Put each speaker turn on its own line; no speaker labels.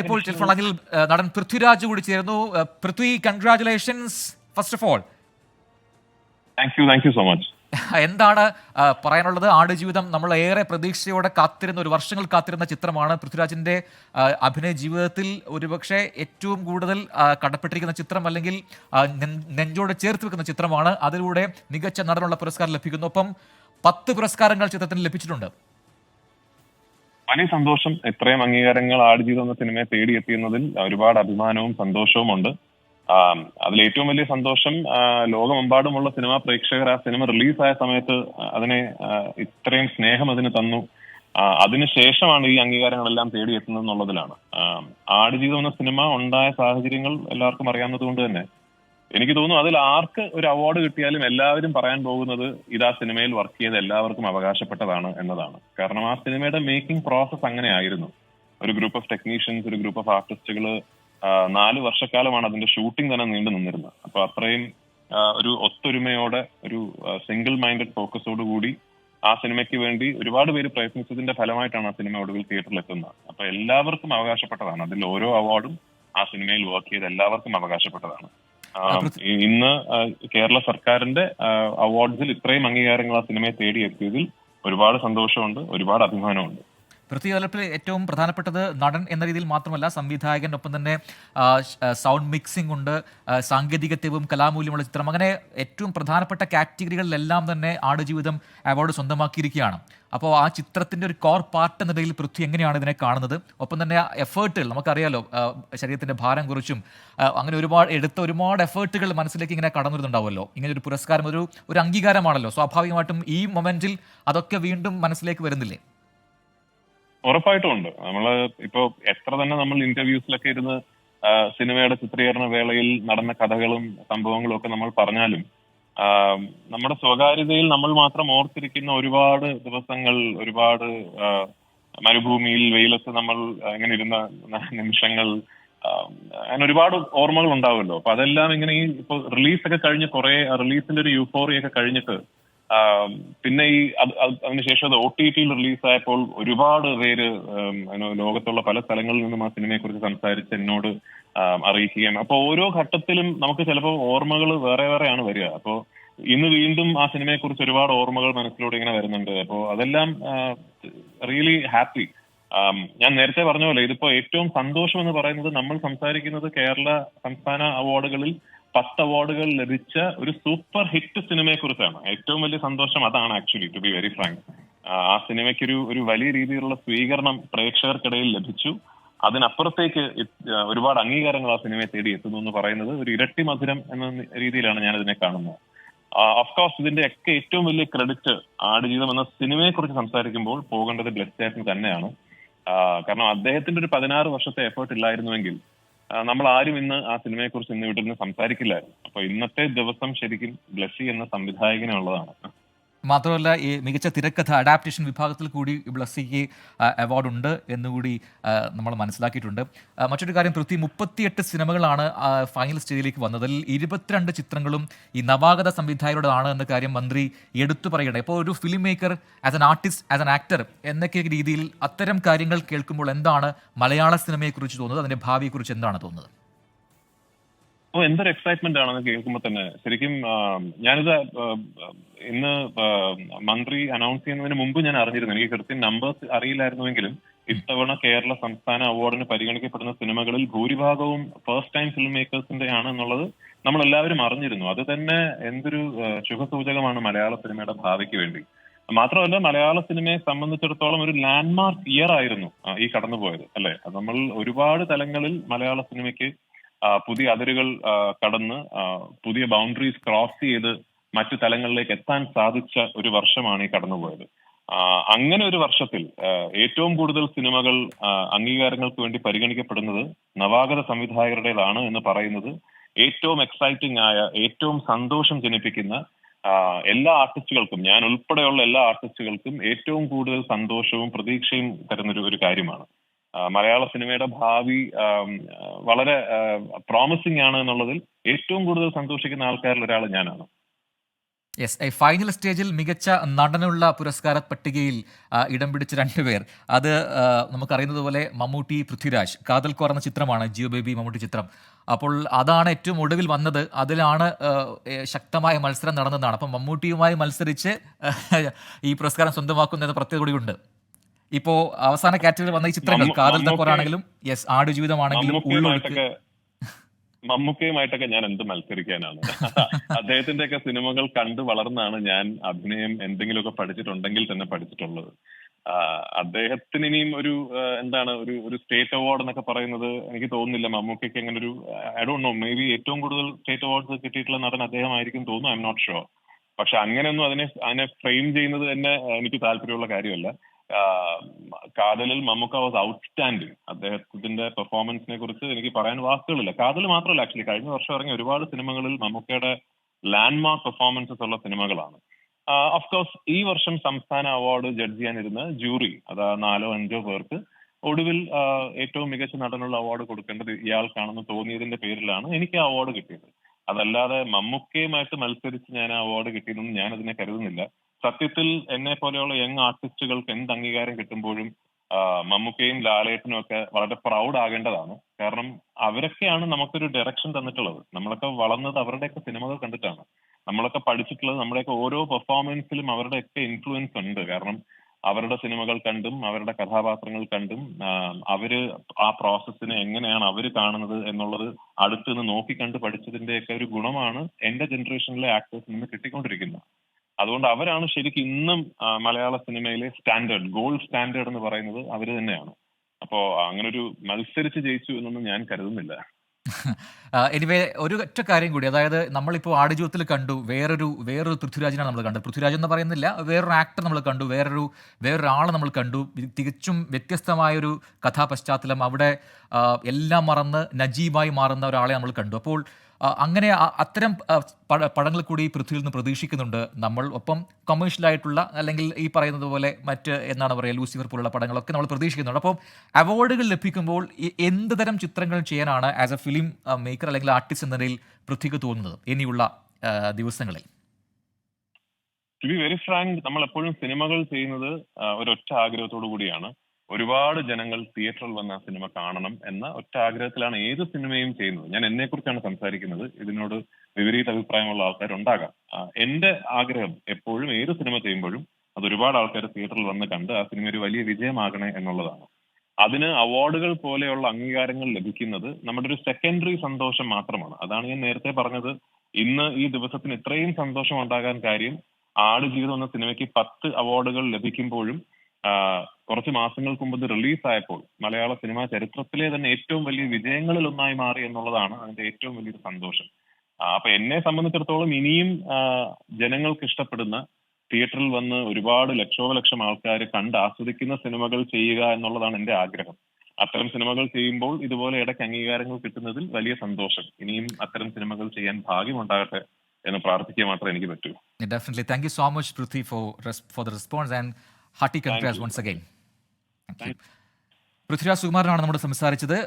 ഇപ്പോൾ ടെലിഫോൺ ലൈനിൽ നടൻ പൃഥ്വിരാജ് കൂടി ചേർന്നു Prithvi congratulations first of all
thank you thank you so much
എന്താണ് പറയാനുള്ളത്? പറയാനുള്ളത് ആടുജീവിതം നമ്മൾ ഏറെ പ്രതീക്ഷയോടെ കാത്തിരുന്ന ഒരു വർഷങ്ങൾ കാത്തിരുന്ന ചിത്രമാണ് പൃഥ്വിരാജിന്റെ അഭിനയ ജീവിതത്തിൽ ഒരുപക്ഷെ ഏറ്റവും കൂടുതൽ കടപ്പെട്ടിരിക്കുന്ന ചിത്രം അല്ലെങ്കിൽ നെഞ്ചോട് ചേർത്ത് വെക്കുന്ന ചിത്രമാണ്. അതിലൂടെ മികച്ച നടനുള്ള പുരസ്കാരം ലഭിക്കുന്നു. ഒപ്പം പത്ത് പുരസ്കാരങ്ങൾ ചിത്രത്തിന് ലഭിച്ചിട്ടുണ്ട്.
വലിയ സന്തോഷം ഇത്രയും അംഗീകാരങ്ങൾ ആടുജീവിതം എന്ന സിനിമയെ തേടിയെത്തിയെന്നതിൽ ഒരുപാട് അഭിമാനവും സന്തോഷവും ഉണ്ട്. അതിൽ ഏറ്റവും വലിയ സന്തോഷം ലോകമെമ്പാടുമുള്ള സിനിമാ പ്രേക്ഷകർ ആ സിനിമ റിലീസായ സമയത്ത് അതിനെ ഇത്രയും സ്നേഹം അതിന് തന്നു. അതിനുശേഷമാണ് ഈ അംഗീകാരങ്ങളെല്ലാം തേടിയെത്തുന്നത് എന്നുള്ളതിലാണ്. ആടുജീവിതം എന്ന സിനിമ ഉണ്ടായ സാഹചര്യങ്ങൾ എല്ലാവർക്കും അറിയാവുന്നത് കൊണ്ട് തന്നെ എനിക്ക് തോന്നുന്നു അതിൽ ആർക്ക് ഒരു അവാർഡ് കിട്ടിയാലും എല്ലാവരും പറയാൻ പോകുന്നത് ഇത് സിനിമയിൽ വർക്ക് ചെയ്ത എല്ലാവർക്കും അവകാശപ്പെട്ടതാണ് എന്നതാണ്. കാരണം ആ സിനിമയുടെ മേക്കിംഗ് പ്രോസസ് അങ്ങനെ ആയിരുന്നു ഒരു ഗ്രൂപ്പ് ഓഫ് ടെക്നീഷ്യൻസ് ഒരു ഗ്രൂപ്പ് ഓഫ് ആർട്ടിസ്റ്റുകൾ നാല് വർഷക്കാലമാണ് അതിന്റെ ഷൂട്ടിംഗ് തന്നെ നീണ്ടു നിന്നിരുന്നത്. അപ്പൊ അത്രയും ഒരു ഒത്തൊരുമയോടെ ഒരു സിംഗിൾ മൈൻഡഡ് ഫോക്കസോട് കൂടി ആ സിനിമയ്ക്ക് വേണ്ടി ഒരുപാട് പേര് പ്രയത്നിച്ചതിന്റെ ഫലമായിട്ടാണ് ആ സിനിമ ഒടുവിൽ തിയേറ്ററിൽ എത്തുന്നത്. അപ്പൊ എല്ലാവർക്കും അവകാശപ്പെട്ടതാണ്. അതിൽ ഓരോ അവാർഡും ആ സിനിമയിൽ വർക്ക് ചെയ്ത എല്ലാവർക്കും അവകാശപ്പെട്ടതാണ്. ഇന്ന് കേരള സർക്കാരിന്റെ അവാർഡ്സിൽ ഇത്രയും അംഗീകാരങ്ങൾ ആ സിനിമയെ തേടിയെത്തിയതിൽ ഒരുപാട് സന്തോഷമുണ്ട് ഒരുപാട് അഭിമാനമുണ്ട്.
പൃഥ്വി ഏറ്റവും പ്രധാനപ്പെട്ടത് നടൻ എന്ന രീതിയിൽ മാത്രമല്ല സംവിധായകനൊപ്പം തന്നെ സൗണ്ട് മിക്സിംഗ് ഉണ്ട് സാങ്കേതികത്വവും കലാമൂല്യമുള്ള ചിത്രം. അങ്ങനെ ഏറ്റവും പ്രധാനപ്പെട്ട കാറ്റഗറികളിലെല്ലാം തന്നെ ആടുജീവിതം അവാർഡ് സ്വന്തമാക്കിയിരിക്കുകയാണ്. അപ്പോൾ ആ ചിത്രത്തിന്റെ ഒരു കോർ പാർട്ട് എന്ന നിലയിൽ പൃഥ്വി എങ്ങനെയാണ് ഇതിനെ കാണുന്നത്? ഒപ്പം തന്നെ എഫേർട്ടുകൾ നമുക്കറിയാലോ ശരീരത്തിന്റെ ഭാരം കുറിച്ചും അങ്ങനെ ഒരുപാട് എടുത്ത ഒരുപാട് എഫേർട്ടുകൾ മനസ്സിലേക്ക് ഇങ്ങനെ കടന്നു വരുന്നുണ്ടാവുമല്ലോ ഇങ്ങനെ ഒരു പുരസ്കാരം ഒരു ഒരു അംഗീകാരമാണല്ലോ. സ്വാഭാവികമായിട്ടും ഈ മൊമെന്റിൽ അതൊക്കെ വീണ്ടും മനസ്സിലേക്ക് വരുന്നില്ലേ?
ഉറപ്പായിട്ടും ഉണ്ട്. നമ്മൾ ഇപ്പൊ എത്ര തന്നെ നമ്മൾ ഇന്റർവ്യൂസിലൊക്കെ ഇരുന്ന് സിനിമയുടെ ചിത്രീകരണ വേളയിൽ നടന്ന കഥകളും സംഭവങ്ങളും ഒക്കെ നമ്മൾ പറഞ്ഞാലും നമ്മുടെ സ്വകാര്യതയിൽ നമ്മൾ മാത്രം ഓർത്തിരിക്കുന്ന ഒരുപാട് ദിവസങ്ങൾ ഒരുപാട് മരുഭൂമിയിൽ വെയിലത്ത് നമ്മൾ ഇങ്ങനെ ഇരുന്ന നിമിഷങ്ങൾ അങ്ങനെ ഒരുപാട് ഓർമ്മകൾ ഉണ്ടാവുമല്ലോ അപ്പൊ അതെല്ലാം ഇങ്ങനെ ഈ ഇപ്പൊ റിലീസൊക്കെ കഴിഞ്ഞ് കുറെ റിലീസിന്റെ ഒരു യൂഫോറിയൊക്കെ കഴിഞ്ഞിട്ട് പിന്നെ ഈ അത് അത് അതിനുശേഷം അത് ഒ ടി ടിയിൽ റിലീസായപ്പോൾ ഒരുപാട് പേര് ലോകത്തുള്ള പല സ്ഥലങ്ങളിൽ നിന്നും ആ സിനിമയെ കുറിച്ച് സംസാരിച്ച് എന്നോട് അറിയിക്കുകയാണ്. അറിയിക്കുകയും അപ്പൊ ഓരോ ഘട്ടത്തിലും നമുക്ക് ചിലപ്പോൾ ഓർമ്മകൾ വേറെ വേറെയാണ് വരിക. അപ്പോ ഇന്ന് വീണ്ടും ആ സിനിമയെ കുറിച്ച് ഒരുപാട് ഓർമ്മകൾ മനസ്സിലൂടെ ഇങ്ങനെ വരുന്നുണ്ട്. അപ്പോ അതെല്ലാം റിയലി ഹാപ്പി. ഞാൻ നേരത്തെ പറഞ്ഞ പോലെ ഇതിപ്പോ ഏറ്റവും സന്തോഷം എന്ന് പറയുന്നത് നമ്മൾ സംസാരിക്കുന്നത് കേരള സംസ്ഥാന അവാർഡുകളിൽ പത്ത് അവാർഡുകൾ ലഭിച്ച ഒരു സൂപ്പർ ഹിറ്റ് സിനിമയെ കുറിച്ചാണ് ഏറ്റവും വലിയ സന്തോഷം അതാണ് actually to be very frank ആ സിനിമയ്ക്ക് ഒരു ഒരു വലിയ രീതിയിലുള്ള സ്വീകരണം പ്രേക്ഷകർക്കിടയിൽ ലഭിച്ചു. അതിനപ്പുറത്തേക്ക് ഒരുപാട് അംഗീകാരങ്ങൾ ആ സിനിമയെ തേടി എത്തുന്നു എന്ന് പറയുന്നത് ഒരു ഇരട്ടി മധുരം എന്ന രീതിയിലാണ് ഞാൻ ഇതിനെ കാണുന്നത് ഓഫ്കോഴ്സ് ഇതിന്റെ ഒക്കെ ഏറ്റവും വലിയ ക്രെഡിറ്റ് ആടുജീവിതം എന്ന സിനിമയെ കുറിച്ച് സംസാരിക്കുമ്പോൾ പോകേണ്ടത് ബ്ലഡ് ചേട്ടൻ തന്നെയാണ്. കാരണം അദ്ദേഹത്തിന്റെ ഒരു പതിനാറ് വർഷത്തെ എഫേർട്ട് ഇല്ലായിരുന്നുവെങ്കിൽ നമ്മൾ ആരും ഇന്ന് ആ സിനിമയെ കുറിച്ച് ഇന്ന് ഇവിടെ നിന്ന് സംസാരിക്കില്ലായിരുന്നു. അപ്പൊ ഇന്നത്തെ ദിവസം ശരിക്കും ബ്ലഷി എന്ന സംവിധായകനുള്ളതാണ്
മാത്രമല്ല ഈ മികച്ച തിരക്കഥ അഡാപ്റ്റേഷൻ വിഭാഗത്തിൽ കൂടി ബ്ലസ്സിക്ക് അവാർഡ് ഉണ്ട് എന്നുകൂടി നമ്മൾ മനസ്സിലാക്കിയിട്ടുണ്ട്. മറ്റൊരു കാര്യം പൃഥ്വി മുപ്പത്തിയെട്ട് സിനിമകളാണ് ഫൈനൽ സ്റ്റേജിലേക്ക് വന്നത്. അതിൽ ഇരുപത്തിരണ്ട് ചിത്രങ്ങളും ഈ നവാഗത സംവിധായകരുടേതാണ് എന്ന കാര്യം മന്ത്രി എടുത്തു പറയണം. ഇപ്പോൾ ഒരു filmmaker as an artist as an actor എന്നൊക്കെ രീതിയിൽ അത്തരം കാര്യങ്ങൾ കേൾക്കുമ്പോൾ എന്താണ് മലയാള സിനിമയെക്കുറിച്ച് തോന്നുന്നത്? അതിന്റെ ഭാവിയെക്കുറിച്ച് എന്താണ് തോന്നുന്നത്?
ഓ എന്തൊരു എക്സൈറ്റ്മെന്റ് ആണെന്ന് കേൾക്കുമ്പോൾ തന്നെ ശരിക്കും ഞാനിത് ഇന്ന് മന്ത്രി അനൗൺസ് ചെയ്യുന്നതിന് മുമ്പ് ഞാൻ അറിഞ്ഞിരുന്നു. എനിക്ക് കൃത്യം നമ്പേഴ്സ് അറിയില്ലായിരുന്നുവെങ്കിലും ഇത്തവണ കേരള സംസ്ഥാന അവാർഡിന് പരിഗണിക്കപ്പെടുന്ന സിനിമകളിൽ ഭൂരിഭാഗവും ഫസ്റ്റ് ടൈം ഫിലിം മേക്കേഴ്സിന്റെ ആണ് എന്നുള്ളത് നമ്മൾ എല്ലാവരും അറിഞ്ഞിരുന്നു. അത് തന്നെ എന്തൊരു ശുഭസൂചകമാണ് മലയാള സിനിമയുടെ ഭാവിക്ക് വേണ്ടി. മാത്രമല്ല മലയാള സിനിമയെ സംബന്ധിച്ചിടത്തോളം ഒരു ലാൻഡ്മാർക്ക് ഇയർ ആയിരുന്നു ഈ കടന്നുപോയത് അല്ലെ? നമ്മൾ ഒരുപാട് തലങ്ങളിൽ മലയാള സിനിമയ്ക്ക് പുതിയ അതിരുകൾ കടന്ന് പുതിയ ബൗണ്ടറീസ് ക്രോസ് ചെയ്ത് മറ്റു തലങ്ങളിലേക്ക് എത്താൻ സാധിച്ച ഒരു വർഷമാണ് ഈ കടന്നുപോയത്. അങ്ങനെ ഒരു വർഷത്തിൽ ഏറ്റവും കൂടുതൽ സിനിമകൾ അംഗീകാരങ്ങൾക്ക് വേണ്ടി പരിഗണിക്കപ്പെടുന്നത് നവാഗത സംവിധായകരുടേതാണ് എന്ന് പറയുന്നത് ഏറ്റവും എക്സൈറ്റിംഗ് ആയ ഏറ്റവും സന്തോഷം ജനിപ്പിക്കുന്ന എല്ലാ ആർട്ടിസ്റ്റുകൾക്കും ഞാൻ ഉൾപ്പെടെയുള്ള എല്ലാ ആർട്ടിസ്റ്റുകൾക്കും ഏറ്റവും കൂടുതൽ സന്തോഷവും പ്രതീക്ഷയും തരുന്നൊരു ഒരു കാര്യമാണ്. മലയാള സിനിമയുടെ ഭാവി വളരെ പ്രോമിസിംഗ് ആണ് എന്നുള്ളതിൽ ഏറ്റവും കൂടുതൽ സന്തോഷിക്കുന്ന ആൾക്കാരിൽ ഒരാൾ ഞാനാണ്.
യെസ് ഈ ഫൈനൽ സ്റ്റേജിൽ മികച്ച നടനുള്ള പുരസ്കാര പട്ടികയിൽ ഇടം പിടിച്ച രണ്ടുപേർ അത് നമുക്കറിയുന്നത് പോലെ മമ്മൂട്ടി പൃഥ്വിരാജ്. കാതൽ കോർ എന്ന ചിത്രമാണ് ജിയോ ബേബി മമ്മൂട്ടി ചിത്രം. അപ്പോൾ അതാണ് ഏറ്റവും ഒടുവിൽ വന്നത്. അതിലാണ് ശക്തമായ മത്സരം നടന്നതാണ്. അപ്പം മമ്മൂട്ടിയുമായി മത്സരിച്ച് ഈ പുരസ്കാരം സ്വന്തമാക്കുന്ന പ്രത്യേകത കൂടിയുണ്ട് ഇപ്പോ അവസാന കാറ്റഗറി വന്ന ഈ ചിത്രങ്ങൾ കാതൽ തക്കോറാണെങ്കിലും യെസ് ആടുജീവിതമാണെങ്കിലും ഉള്ളൊഴുക്ക്
മമ്മൂക്കയുമായിട്ടൊക്കെ ഞാൻ എന്ത് മത്സരിക്കാനാണ്. അദ്ദേഹത്തിന്റെ ഒക്കെ സിനിമകൾ കണ്ടു വളർന്നാണ് ഞാൻ അഭിനയം എന്തെങ്കിലുമൊക്കെ പഠിച്ചിട്ടുണ്ടെങ്കിൽ തന്നെ പഠിച്ചിട്ടുള്ളത്. അദ്ദേഹത്തിന് ഇനിയും ഒരു എന്താണ് ഒരു ഒരു സ്റ്റേറ്റ് അവാർഡ് എന്നൊക്കെ പറയുന്നത് എനിക്ക് തോന്നുന്നില്ല. മമ്മൂക്കയ്ക്ക് അങ്ങനെ ഒരു I don't know maybe ഏറ്റവും കൂടുതൽ സ്റ്റേറ്റ് അവാർഡ്സ് കിട്ടിയിട്ടുള്ള നടൻ അദ്ദേഹമായിരിക്കും തോന്നുന്നു. I'm not sure. പക്ഷെ അങ്ങനെയൊന്നും അതിനെ അതിനെ ഫ്രെയിം ചെയ്യുന്നത് തന്നെ എനിക്ക് താല്പര്യമുള്ള കാര്യമല്ല. കാതലിൽ മമ്മൂക്ക വാസ് ഔട്ട്സ്റ്റാൻഡിങ് അദ്ദേഹത്തിന്റെ പെർഫോമൻസിനെ കുറിച്ച് എനിക്ക് പറയാൻ വാക്കുകളില്ല. കാതൽ മാത്രമല്ല ആക്ച്വലി കഴിഞ്ഞ വർഷം ഇറങ്ങിയ ഒരുപാട് സിനിമകളിൽ മമ്മൂക്കയുടെ ലാൻഡ് മാർക്ക് പെർഫോമൻസസ് ഉള്ള സിനിമകളാണ്. ഓഫ്കോഴ്സ് ഈ വർഷം സംസ്ഥാന അവാർഡ് ജഡ്ജ് ചെയ്യാനിരുന്ന ജൂറി അതാ നാലോ അഞ്ചോ പേർക്ക് ഒടുവിൽ ഏറ്റവും മികച്ച നടനുള്ള അവാർഡ് കൊടുക്കേണ്ടത് ഇയാൾക്കാണെന്ന് തോന്നിയതിന്റെ പേരിലാണ് എനിക്ക് ആ അവാർഡ് കിട്ടിയത്. അതല്ലാതെ മമ്മൂക്കയുമായിട്ട് മത്സരിച്ച് ഞാൻ ആ അവാർഡ് കിട്ടിയതെന്ന് ഞാൻ അതിനെ കരുതുന്നില്ല. സത്യത്തിൽ എന്നെ പോലെയുള്ള യങ് ആർട്ടിസ്റ്റുകൾക്ക് എന്ത് അംഗീകാരം കിട്ടുമ്പോഴും മമ്മൂക്കയും ലാലേട്ടനും ഒക്കെ വളരെ പ്രൗഡ് ആകേണ്ടതാണ്. കാരണം അവരൊക്കെയാണ് നമുക്കൊരു ഡയറക്ഷൻ തന്നിട്ടുള്ളത്. നമ്മളൊക്കെ വളർന്നത് അവരുടെയൊക്കെ സിനിമകൾ കണ്ടിട്ടാണ്. നമ്മളൊക്കെ പഠിച്ചിട്ടുള്ളത് നമ്മുടെയൊക്കെ ഓരോ പെർഫോമൻസിലും അവരുടെയൊക്കെ ഇൻഫ്ലുവൻസ് ഉണ്ട്. കാരണം അവരുടെ സിനിമകൾ കണ്ടും അവരുടെ കഥാപാത്രങ്ങൾ കണ്ടും അവർ ആ പ്രോസസ്സിനെ എങ്ങനെയാണ് അവർ കാണുന്നത് എന്നുള്ളത് അടുത്ത് നിന്ന് നോക്കിക്കണ്ട് പഠിച്ചതിന്റെയൊക്കെ ഒരു ഗുണമാണ് എന്റെ ജനറേഷനിലെ ആക്ടേഴ്സിൽ നിന്ന് കിട്ടിക്കൊണ്ടിരിക്കുന്നത്. അതുകൊണ്ട് അവരാണ് ശരിക്കും ഇന്നും മലയാള സിനിമയിലെ സ്റ്റാൻഡേർഡ് ഗോൾഡ് സ്റ്റാൻഡേർഡ് എന്ന് പറയുന്നത് അവർ തന്നെയാണ്. അപ്പോ അങ്ങനെ ഒരു മത്സരിച്ച് ജയിച്ചു എന്നൊന്നും ഞാൻ കരുതുന്നില്ല.
എനിവേ ഒരു ഒറ്റ കാര്യം കൂടി. അതായത് നമ്മളിപ്പോൾ ആടുജീവിതത്തിൽ കണ്ടു വേറൊരു വേറൊരു പൃഥ്വിരാജിനാണ് നമ്മൾ കണ്ടത്. പൃഥ്വിരാജ് എന്ന് പറയുന്നില്ല വേറൊരു ആക്ടർ നമ്മൾ കണ്ടു വേറൊരു വേറൊരാളെ നമ്മൾ കണ്ടു. തികച്ചും വ്യത്യസ്തമായൊരു കഥാപശ്ചാത്തലം. അവിടെ എല്ലാം മറന്ന് നജീബായി മാറുന്ന ഒരാളെ നമ്മൾ കണ്ടു. അപ്പോൾ അങ്ങനെ അത്തരം പടങ്ങൾ കൂടി പൃഥ്വിയിൽ നിന്ന് പ്രതീക്ഷിക്കുന്നുണ്ട്. നമ്മൾ ഒപ്പം കൊമേഴ്ഷ്യലായിട്ടുള്ള അല്ലെങ്കിൽ ഈ പറയുന്നത് പോലെ മറ്റ് എന്താണ് പറയുക ലൂസിഫർ പോലുള്ള പടങ്ങളൊക്കെ നമ്മൾ പ്രതീക്ഷിക്കുന്നുണ്ട്. അപ്പോൾ അവാർഡുകൾ ലഭിക്കുമ്പോൾ എന്ത് തരം ചിത്രങ്ങൾ ചെയ്യാനാണ് ആസ് എ ഫിലിം മേക്കർ അല്ലെങ്കിൽ ആർട്ടിസ്റ്റ് എന്ന നിലയിൽ പൃഥ്വിക്ക് തോന്നുന്നത് ഇനിയുള്ള ദിവസങ്ങളിൽ?
ടു ബി വെരി ഫ്രാങ്ക് നമ്മൾ എപ്പോഴും സിനിമകൾ ചെയ്യുന്നത് ഒരൊറ്റ ആഗ്രഹത്തോടു കൂടിയാണ്. ഒരുപാട് ജനങ്ങൾ തിയേറ്ററിൽ വന്ന സിനിമ കാണണം എന്ന ഒറ്റ ആഗ്രഹത്തിലാണ് ഏത് സിനിമയും ചെയ്യുന്നത്. ഞാൻ എന്നെ കുറിച്ചാണ് സംസാരിക്കുന്നത്. ഇതിനോട് വിപരീത അഭിപ്രായമുള്ള ആൾക്കാരുണ്ടാകാം. എന്റെ ആഗ്രഹം എപ്പോഴും ഏത് സിനിമ ചെയ്യുമ്പോഴും അത് ഒരുപാട് ആൾക്കാർ തിയേറ്ററിൽ വന്ന് കണ്ട് ആ സിനിമ ഒരു വലിയ വിജയമാകണേ എന്നുള്ളതാണ്. അതിന് അവാർഡുകൾ പോലെയുള്ള അംഗീകാരങ്ങൾ ലഭിക്കുന്നത് നമ്മുടെ ഒരു സെക്കൻഡറി സന്തോഷം മാത്രമാണ്. അതാണ് ഞാൻ നേരത്തെ പറഞ്ഞത്. ഇന്ന് ഈ ദിവസത്തിന് ഇത്രയും സന്തോഷം ഉണ്ടാകാൻ കാര്യം ആടുജീവിതം എന്ന സിനിമയ്ക്ക് പത്ത് അവാർഡുകൾ ലഭിക്കുമ്പോഴും കുറച്ച് മാസങ്ങൾക്ക് മുമ്പ് റിലീസായപ്പോൾ മലയാള സിനിമാ ചരിത്രത്തിലെ തന്നെ ഏറ്റവും വലിയ വിജയങ്ങളിൽ ഒന്നായി മാറി എന്നുള്ളതാണ് അതിന്റെ ഏറ്റവും വലിയൊരു സന്തോഷം. അപ്പൊ എന്നെ സംബന്ധിച്ചിടത്തോളം ഇനിയും ജനങ്ങൾക്ക് ഇഷ്ടപ്പെടുന്ന തിയേറ്ററിൽ വന്ന് ഒരുപാട് ലക്ഷോ ലക്ഷം ആൾക്കാർ കണ്ട് ആസ്വദിക്കുന്ന സിനിമകൾ ചെയ്യുക എന്നുള്ളതാണ് എന്റെ ആഗ്രഹം. അത്തരം സിനിമകൾ ചെയ്യുമ്പോൾ ഇതുപോലെ ഇടയ്ക്ക് അംഗീകാരങ്ങൾ കിട്ടുന്നതിൽ വലിയ സന്തോഷം. ഇനിയും അത്തരം സിനിമകൾ ചെയ്യാൻ ഭാഗ്യമുണ്ടാകട്ടെ എന്ന് പ്രാർത്ഥിക്കുക മാത്രമേ എനിക്ക് പറ്റൂ.
Definitely thank you so much Prithvi for for the response and hearty congrats. Once again Prithviraj സുകുമാരനാണ് നമ്മൾ സംസാരിച്ചത്.